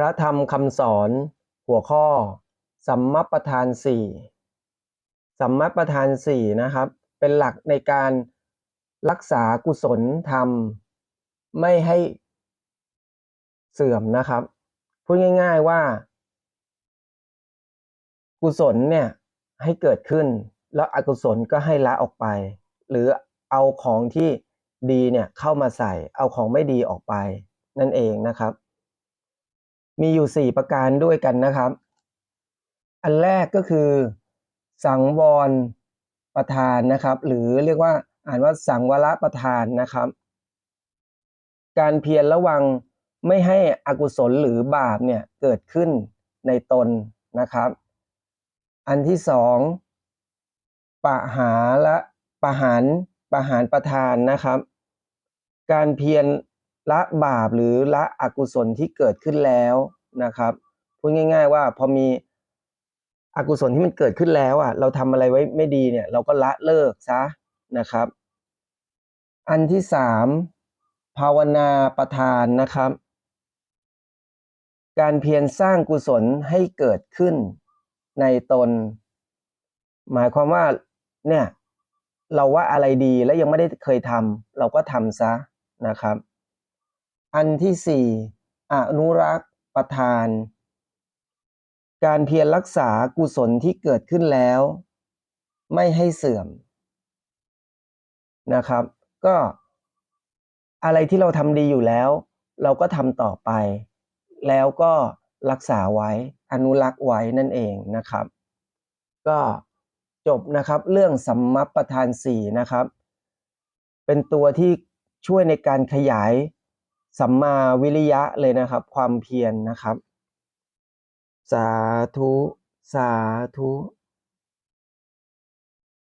ระธรรมคำสอน หัวข้อ สัมมัประธานสี่สัมมัปประธานสี่นะครับ เป็นหลักในการรักษากุศลธรรม ไม่ให้เสื่อมนะครับ พูดง่าย ๆว่า กุศลเนี่ยให้เกิดขึ้น แล้วอกุศลก็ให้ละออกไป หรือเอาของที่ดีเนี่ยเข้ามาใส่ เอาของไม่ดีออกไป นั่นเองนะครับ มีอยู่สี่ประการด้วยกันนะครับ อันแรกก็คือ สังวรประธานนะครับ หรือเรียกว่าอ่านว่าสังวรประธานนะครับ การเพียรระวังไม่ให้อกุศลหรือบาปเนี่ยเกิดขึ้นในตนนะครับ อันที่สองปะหาและปะหารปะหารประธานนะครับ การเพียร ละบาปหรือละอกุศลที่เกิดขึ้นแล้วนะครับพูดง่าย ๆ ว่าพอมีอกุศลที่มันเกิดขึ้นแล้วอะ เราทำอะไรไว้ไม่ดีเนี่ย เราก็ละเลิกซะนะครับ อันที่สามภาวนาประทานนะครับ การเพียรสร้างกุศลให้เกิดขึ้นในตน หมายความว่าเนี่ยเราว่าอะไรดีแล้วยังไม่ได้เคยทำเราก็ทำซะนะครับ อันที่สี่อนุรักษ์ประทาน การเพียรรักษากุศลที่เกิดขึ้นแล้ว ไม่ให้เสื่อมนะครับ ก็อะไรที่เราทำดีอยู่แล้ว เราก็ทำต่อไป แล้วก็รักษาไว้อนุรักษ์ไว้นั่นเองนะครับ ก็จบนะครับเรื่องสัมมัปประธานสี่นะครับ เป็นตัวที่ช่วยในการขยาย สัมมาวิริยะเลยนะครับ ความเพียรนนะครับ สาธุ สาธุ